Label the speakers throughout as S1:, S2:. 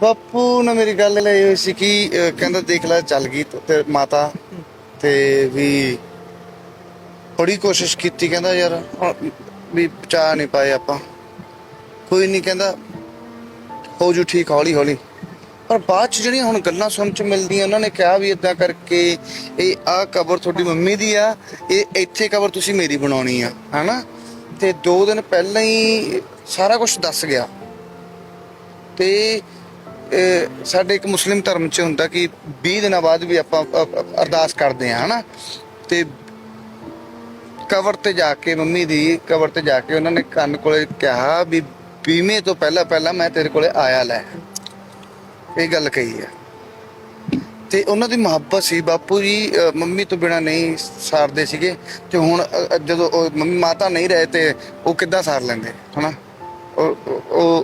S1: ਬਾਪੂ ਨਾਲ ਮੇਰੀ ਗੱਲ ਇਹ ਹੋਈ ਸੀ ਕਿ ਅਹ, ਕਹਿੰਦਾ ਦੇਖ ਲੈ ਚੱਲ ਗਈ ਤੇ- ਤੇ ਮਾਤਾ। ਤੇ ਵੀ ਬੜੀ ਕੋਸ਼ਿਸ਼ ਕੀਤੀ ਕਹਿੰਦਾ ਯਾਰ ਹੁਣ ਵੀ ਬਚਾ ਨਹੀਂ ਪਾਏ ਆਪਾਂ। ਕੋਈ ਨਹੀਂ ਕਹਿੰਦਾ ਹੋ ਜੂ ਠੀਕ ਹੌਲੀ ਹੌਲੀ। ਪਰ ਬਾਅਦ ਚ ਜਿਹੜੀਆਂ ਹੁਣ ਗੱਲਾਂ ਸੁਣ ਚ ਮਿਲਦੀਆਂ ਉਹਨਾਂ ਨੇ ਕਿਹਾ ਵੀ ਇਦਾਂ ਕਰਕੇ ਇਹ ਆ ਕਬਰ ਤੁਹਾਡੀ ਮੰਮੀ ਦੀ ਆ ਇਹ ਇੱਥੇ ਕਬਰ ਤੁਸੀਂ ਮੇਰੀ ਬਣਾਉਣੀ ਆ ਹਨਾ? ਤੇ 2 ਦਿਨ ਪਹਿਲਾਂ ਹੀ ਸਾਰਾ ਕੁਝ ਦੱਸ ਗਿਆ। ਤੇ ਸਾਡੇ ਇੱਕ ਮੁਸਲਿਮ ਧਰਮ 'ਚ ਹੁੰਦਾ ਕਿ 20 ਦਿਨਾਂ ਬਾਅਦ ਵੀ ਆਪਾਂ ਅਰਦਾਸ ਕਰਦੇ ਆ ਹਨਾ? ਤੇ ਕਬਰ ਤੇ ਜਾ ਕੇ ਮੰਮੀ ਦੀ ਕਬਰ ਤੇ ਜਾ ਕੇ ਉਹਨਾਂ ਨੇ ਕੰਨ ਕੋਲੇ ਕਿਹਾ ਵੀ ਬੀਮੇ ਤੋਂ ਪਹਿਲਾਂ ਪਹਿਲਾਂ ਮੈਂ ਤੇਰੇ ਕੋਲੇ ਆਇਆ ਲੈ। ਇਹ ਗੱਲ ਕਹੀ ਹੈ। ਤੇ ਉਹਨਾਂ ਦੀ ਮੁਹੱਬਤ ਸੀ, ਬਾਪੂ ਜੀ ਮੰਮੀ ਤੋਂ ਬਿਨਾ ਨਹੀਂ ਸਾਰਦੇ ਸੀਗੇ। ਤੇ ਹੁਣ ਜਦੋਂ ਮੰਮੀ ਮਾਤਾ ਨਹੀਂ ਰਹੇ ਤੇ ਉਹ ਕਿੱਦਾਂ ਸਾਰ ਲੈਂਦੇ, ਹਨਾ? ਉਹ,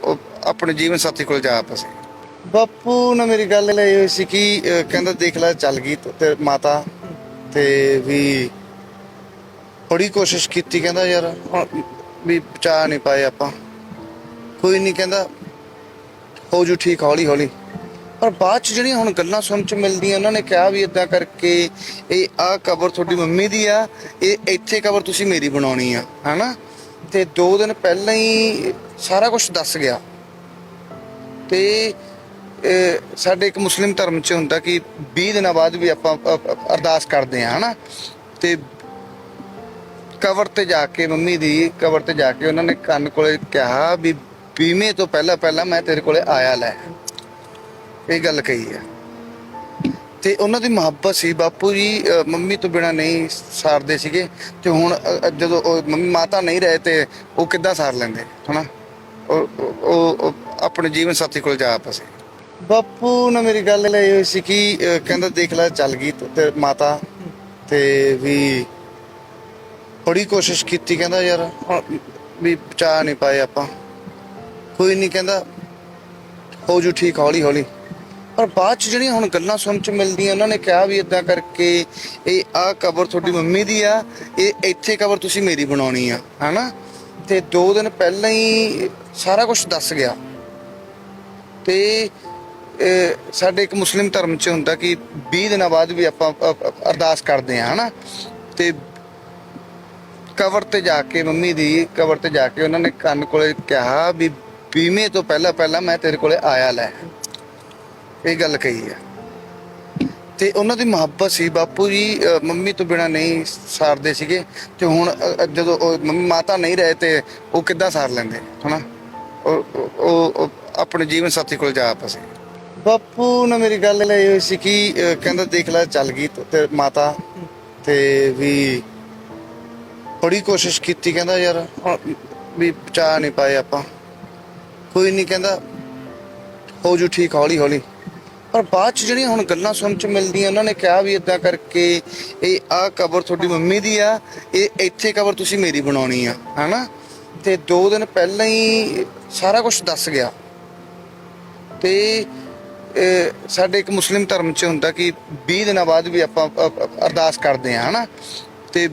S1: ਉਹ- ਆਪਣੇ ਜੀਵਨ ਸਾਥੀ ਕੋਲ ਜਾ ਪਸੇ। ਬਾਪੂ ਨਾਲ ਮੇਰੀ ਗੱਲ ਇਹ ਹੋਈ ਸੀ ਕਿ ਅ, ਕਹਿੰਦਾ ਦੇਖ ਲੈ ਚੱਲ ਗਈ ਤੇ- ਤੇ ਮਾਤਾ। ਤੇ ਵੀ ਬੜੀ ਕੋਸ਼ਿਸ਼ ਕੀਤੀ ਕਹਿੰਦਾ ਯਾਰ ਹੁਣ ਵੀ ਬਚਾ ਨਹੀਂ ਪਾਏ ਆਪਾਂ। ਕੋਈ ਨਹੀਂ ਕਹਿੰਦਾ ਹੋ ਜੂ ਠੀਕ ਹੌਲੀ ਹੌਲੀ। ਪਰ ਬਾਅਦ ਚ ਜਿਹੜੀਆਂ ਹੁਣ ਗੱਲਾਂ ਸੁਣ ਚ ਮਿਲਦੀਆਂ ਉਹਨਾਂ ਨੇ ਕਿਹਾ ਵੀ ਇਦਾਂ ਕਰਕੇ ਇਹ ਆ ਕਬਰ ਤੁਹਾਡੀ ਮੰਮੀ ਦੀ ਆ ਇਹ ਇੱਥੇ ਕਬਰ ਤੁਸੀਂ ਮੇਰੀ ਬਣਾਉਣੀ ਆ ਹਨਾ? ਤੇ 2 ਦਿਨ ਪਹਿਲਾਂ ਹੀ ਸਾਰਾ ਕੁਝ ਦੱਸ ਗਿਆ। ਤੇ ਅਹ, ਸਾਡੇ ਇੱਕ ਮੁਸਲਿਮ ਧਰਮ 'ਚ ਹੁੰਦਾ ਕਿ 20 ਦਿਨਾਂ ਬਾਅਦ ਵੀ ਆਪਾਂ ਅਰਦਾਸ ਕਰਦੇ ਆ ਹਨਾ? ਤੇ ਕਬਰ ਤੇ ਜਾ ਕੇ ਮੰਮੀ ਦੀ ਕਬਰ ਤੇ ਜਾ ਕੇ ਉਹਨਾਂ ਨੇ ਕੰਨ ਕੋਲੇ ਕਿਹਾ ਵੀ ਬੀਮੇ ਤੋਂ ਪਹਿਲਾਂ ਪਹਿਲਾਂ ਮੈਂ ਤੇਰੇ ਕੋਲੇ ਆਇਆ ਲੈ। ਇਹ ਗੱਲ ਕਹੀ ਹੈ। ਤੇ ਉਹਨਾਂ ਦੀ ਮੁਹੱਬਤ ਸੀ ਬਾਪੂ ਜੀ ਮੰਮੀ ਤੋਂ ਬਿਨਾ ਨਹੀਂ ਸਾਰਦੇ ਸੀਗੇ। ਤੇ ਹੁਣ ਜਦੋਂ ਮੰਮੀ ਮਾਤਾ ਨਹੀਂ ਰਹੇ ਤੇ ਉਹ ਕਿੱਦਾਂ ਸਾਰ ਲੈਂਦੇ ਹਨਾ? ਉਹ ਉਹ- ਆਪਣੇ ਜੀਵਨ ਸਾਥੀ ਕੋਲ ਜਾ ਪਸੇ। ਬਾਪੂ ਨਾਲ ਮੇਰੀ ਗੱਲ ਇਹ ਹੋਈ ਸੀ ਕਿ ਅ, ਕਹਿੰਦਾ ਦੇਖ ਲੈ ਚੱਲ ਗਈ ਤੇ- ਤੇ ਮਾਤਾ। ਤੇ ਵੀ ਬੜੀ ਕੋਸ਼ਿਸ਼ ਕੀਤੀ ਕਹਿੰਦਾ ਯਾਰ ਹੁਣ ਵੀ ਬਚਾ ਨਹੀਂ ਪਾਏ ਆਪਾਂ। ਕੋਈ ਨਹੀਂ ਕਹਿੰਦਾ ਹੋ ਜੂ ਠੀਕ ਹੌਲੀ ਹੌਲੀ। ਪਰ ਬਾਅਦ ਚ ਜਿਹੜੀਆਂ ਹੁਣ ਗੱਲਾਂ ਸੁਣ ਚ ਮਿਲਦੀਆਂ ਉਹਨਾਂ ਨੇ ਕਿਹਾ ਵੀ ਇਦਾਂ ਕਰਕੇ ਇਹ ਆ ਕਬਰ ਤੁਹਾਡੀ ਮੰਮੀ ਦੀ ਆ ਇਹ ਇੱਥੇ ਕਬਰ ਤੁਸੀਂ ਮੇਰੀ ਬਣਾਉਣੀ ਆ ਹਨਾ? ਤੇ 2 ਦਿਨ ਪਹਿਲਾਂ ਹੀ ਸਾਰਾ ਕੁਝ ਦੱਸ ਗਿਆ। ਤੇ ਸਾਡੇ ਇੱਕ ਮੁਸਲਿਮ ਧਰਮ 'ਚ ਹੁੰਦਾ ਕਿ 20 ਦਿਨਾਂ ਬਾਅਦ ਵੀ ਆਪਾਂ ਅਰਦਾਸ ਕਰਦੇ ਆ ਹਨਾ? ਤੇ ਕਬਰ ਤੇ ਜਾ ਕੇ ਮੰਮੀ ਦੀ ਕਬਰ ਤੇ ਜਾ ਕੇ ਉਹਨਾਂ ਨੇ ਕੰਨ ਕੋਲੇ ਕਿਹਾ ਵੀ ਬੀਮੇ ਤੋਂ ਪਹਿਲਾਂ ਪਹਿਲਾਂ ਮੈਂ ਤੇਰੇ ਕੋਲੇ ਆਇਆ ਲੈ। ਇਹ ਗੱਲ ਕਹੀ ਹੈ ਤੇ ਉਹਨਾਂ ਦੀ ਮੁਹੱਬਤ ਸੀ, ਬਾਪੂ ਜੀ ਮੰਮੀ ਤੋਂ ਬਿਨਾ ਨਹੀਂ ਸਾਰਦੇ ਸੀਗੇ। ਤੇ ਹੁਣ ਜਦੋਂ ਮੰਮੀ ਮਾਤਾ ਨਹੀਂ ਰਹੇ ਤੇ ਉਹ ਕਿੱਦਾਂ ਸਾਰ ਲੈਂਦੇ, ਹਨਾ? ਉਹ, ਉਹ- ਆਪਣੇ ਜੀਵਨ ਸਾਥੀ ਕੋਲ ਜਾ ਪਸੇ। ਬਾਪੂ ਨਾਲ ਮੇਰੀ ਗੱਲ ਇਹ ਹੋਈ ਸੀ ਕਿ ਅ, ਕਹਿੰਦਾ ਦੇਖ ਲੈ ਚੱਲ ਗਈ ਤੇ- ਤੇ ਮਾਤਾ ਤੇ ਵੀ ਬੜੀ ਕੋਸ਼ਿਸ਼ ਕੀਤੀ ਕਹਿੰਦਾ ਯਾਰ ਹੁਣ ਵੀ ਬਚਾ ਨਹੀਂ ਪਾਏ ਆਪਾਂ। ਕੋਈ ਨਹੀਂ ਕਹਿੰਦਾ ਹੋ ਜੂ ਠੀਕ ਹੌਲੀ ਹੌਲੀ। ਪਰ ਬਾਅਦ ਚ ਜਿਹੜੀਆਂ ਹੁਣ ਗੱਲਾਂ ਸੁਣ ਚ ਮਿਲਦੀਆਂ ਉਹਨਾਂ ਨੇ ਕਿਹਾ ਵੀ ਇਦਾਂ ਕਰਕੇ ਇਹ ਆ ਕਬਰ ਤੁਹਾਡੀ ਮੰਮੀ ਦੀ ਆ ਇਹ ਇੱਥੇ ਕਬਰ ਤੁਸੀਂ ਮੇਰੀ ਬਣਾਉਣੀ ਆ ਹਨਾ? ਤੇ 2 ਦਿਨ ਪਹਿਲਾਂ ਹੀ ਸਾਰਾ ਕੁਝ ਦੱਸ ਗਿਆ। ਤੇ ਅਹ, ਸਾਡੇ ਇੱਕ ਮੁਸਲਿਮ ਧਰਮ 'ਚ ਹੁੰਦਾ ਕਿ 20 ਦਿਨਾਂ ਬਾਅਦ ਵੀ ਆਪਾਂ ਅਰਦਾਸ ਕਰਦੇ ਆ ਹਨਾ? ਤੇ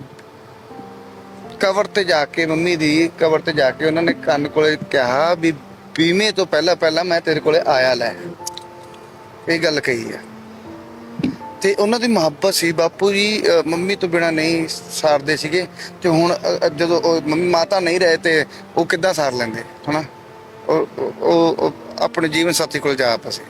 S1: ਕਬਰ ਤੇ ਜਾ ਕੇ ਮੰਮੀ ਦੀ ਕਬਰ ਤੇ ਜਾ ਕੇ ਉਹਨਾਂ ਨੇ ਕੰਨ ਕੋਲੇ ਕਿਹਾ ਵੀ ਬੀਮੇ ਤੋਂ ਪਹਿਲਾਂ ਪਹਿਲਾਂ ਮੈਂ ਤੇਰੇ ਕੋਲੇ ਆਇਆ ਲੈ। ਇਹ ਗੱਲ ਕਹੀ ਹੈ ਤੇ ਉਹਨਾਂ ਦੀ ਮੁਹੱਬਤ ਸੀ ਬਾਪੂ ਜੀ ਮੰਮੀ ਤੋਂ ਬਿਨਾ ਨਹੀਂ ਸਾਰਦੇ ਸੀਗੇ। ਤੇ ਹੁਣ ਜਦੋਂ ਉਹ ਮੰਮੀ ਮਾਤਾ ਨਹੀਂ ਰਹੇ ਤੇ ਉਹ ਕਿੱਦਾਂ ਸਾਰ ਲੈਂਦੇ ਹਨਾ? ਉਹ ਉਹ- ਆਪਣੇ ਜੀਵਨ ਸਾਥੀ ਕੋਲ ਜਾ ਪਸੇ।